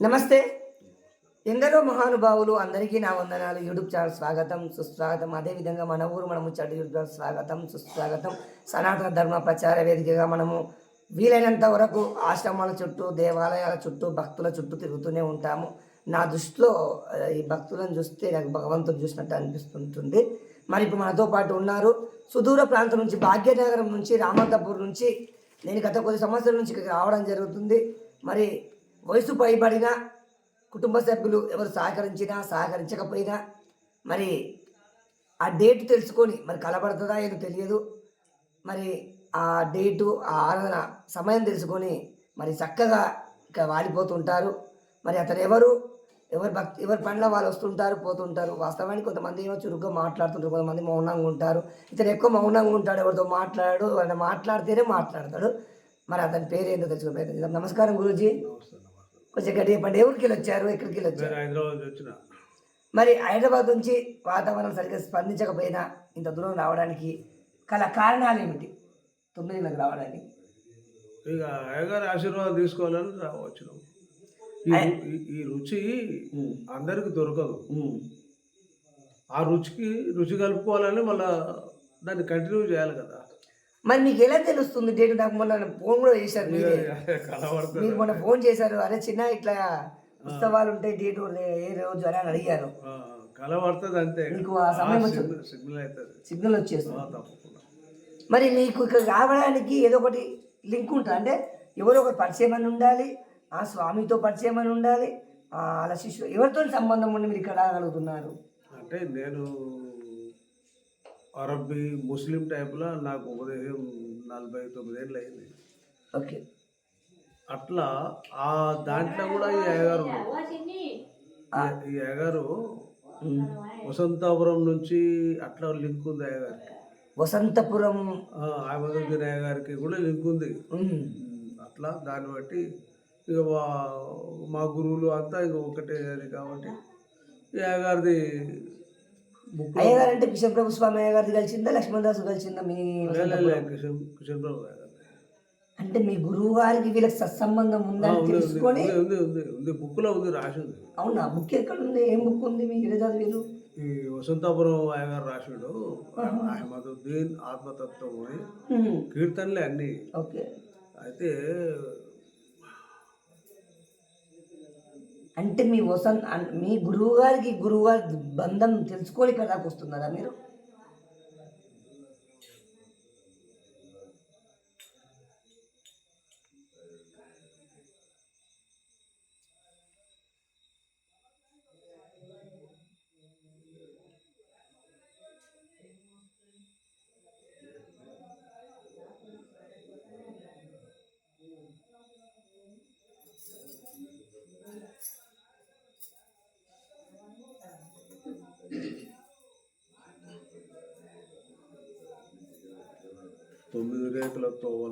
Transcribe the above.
నమస్తే. ఎందరో మహానుభావులు అందరికీ నా వందనాలు. యూట్యూబ్ ఛానల్ స్వాగతం సుస్వాగతం. అదేవిధంగా మన ఊరు మన ముచ్చట యూట్యూబ్ స్వాగతం సుస్వాగతం. సనాతన ధర్మ ప్రచార వేదికగా మనము వీలైనంత వరకు ఆశ్రమాల చుట్టూ దేవాలయాల చుట్టూ భక్తుల చుట్టూ తిరుగుతూనే ఉంటాము. నా దృష్టిలో ఈ భక్తులను చూస్తే నాకు భగవంతుడు చూసినట్టు అనిపిస్తుంటుంది. మరి ఇప్పుడు మనతో పాటు ఉన్నారు. సుదూర ప్రాంతం నుంచి భాగ్యనగరం నుంచి రామంతపూర్ నుంచి నేను గత కొద్ది సంవత్సరాల నుంచి ఇక్కడికి రావడం జరుగుతుంది. మరి వయసు పైబడిన కుటుంబ సభ్యులు ఎవరు సహకరించినా సహకరించకపోయినా మరి ఆ డేట్ తెలుసుకొని మరి కలబడుతుందా ఏదో తెలియదు. మరి ఆ డేటు ఆ ఆరాధన సమయం తెలుసుకొని మరి చక్కగా ఇక్కడ వాడిపోతుంటారు మరి అతను ఎవరు? ఎవరి భక్తి ఎవరి పనిలో వాళ్ళు వస్తుంటారు పోతుంటారు. వాస్తవానికి కొంతమంది ఏమో చురుగ్గా మాట్లాడుతుంటారు కొంతమంది మౌనంగా ఉంటారు. ఇతను ఎక్కువ మౌనంగా ఉంటాడు ఎవరితో మాట్లాడాడు ఎవరైనా మాట్లాడితేనే మాట్లాడతాడు. మరి అతని పేరు ఏంటో తెలుసుకోలేదు నమస్కారం గురూజీ. కొంచెం గట్టి చెప్పండి. ఎవరికి వెళ్ళి వచ్చారు ఎక్కడికి వచ్చారు హైదరాబాద్ వచ్చిన. మరి హైదరాబాద్ నుంచి వాతావరణం సరిగ్గా స్పందించకపోయినా ఇంత దూరం రావడానికి కల కారణాలు ఏమిటి? తొమ్మిది నెలలకు రావడానికి. ఇక అయ్యగారి ఆశీర్వాదం తీసుకోవాలని రా- వచ్చినాం ఈ రు- ఈ- ఈ రుచి అందరికి దొరకదు. ఆ రుచికి రుచి కలుపుకోవాలని మళ్ళా దాన్ని కంటిన్యూ చేయాలి కదా. మరి మీకు ఎలా తెలుస్తుంది డేట్ నాకు మొన్న ఫోన్ కూడా చేశారు మీరే? మీరు మొన్న ఫోన్ చేశారు. అరే చిన్న ఇట్లా ఉత్సవాలు ఉంటాయి డేట్ ఏ రోజు అని అడిగారు. అంతే. మీకు ఆ సమయం సిగ్నల్- అవుతుంది. సిగ్నల్ వచ్చేస్తుంది. మరి మీకు ఇక్కడ రావడానికి ఏదో ఒకటి లింక్ ఉంటుంది అంటే ఎవరో ఒకటి పరిచయం అని ఉండాలి ఆ స్వామితో పరిచయం అని ఉండాలి ఆ అలా శిష్యు ఎవరితో సంబంధం ఉండి మీరు ఇక్కడ రాగలుగుతున్నారు? అంటే నేను అరబ్బీ ముస్లిం టైప్లో నాకు ఉపదేశం నలభై తొమ్మిదేళ్ళు అయింది ఓకే. అట్లా ఆ దాంట్లో కూడా ఈ అయ్యగారు. ఈ- అయ్యగారు వసంతాపురం నుంచి అట్లా లింక్ ఉంది అయ్యగారికి. వసంతపురం. అహ్మదుద్దీన్ అయ్యగారికి కూడా లింక్ ఉంది. అట్లా దాన్ని బట్టి ఇక మా మా గురువులు అంతా ఇక ఒకటే అది కాబట్టి ఈ అయ్యగారిది బుక్ అయ్యగారు అంటే కిషన్ ప్రభు స్వామి అయ్యగారిది కలిసిందా లక్ష్మణ్ దాస్ కలిసిందా? మీ కిషన్ ప్రభు అంటే మీ గురువు గారికి వీళ్ళకి సత్సంబంధం ఉందని ఉంది, ఉంది, తెలుసుకొని? ఉంది, ఉంది ఉంది ఉంది. బుక్లో ఉంది రాసి ఉంది అవునా? బుక్ ఎక్కడ ఉంది ఏం బుక్ ఉంది ఇలా చదివారు ఈ వసంతాపురం అయ్యగారు రాసిడు. అహ్మదుద్దీన్ ఆత్మతత్వం అని కీర్తనలే అన్నీ. ఓకే. అయితే అంటే మీ వసన్ మీ గురువు గారికి గురువు గారి బంధం తెలుసుకోలేక దాకా వస్తున్నారా మీరు? తొమ్మిది రేకుల తోవల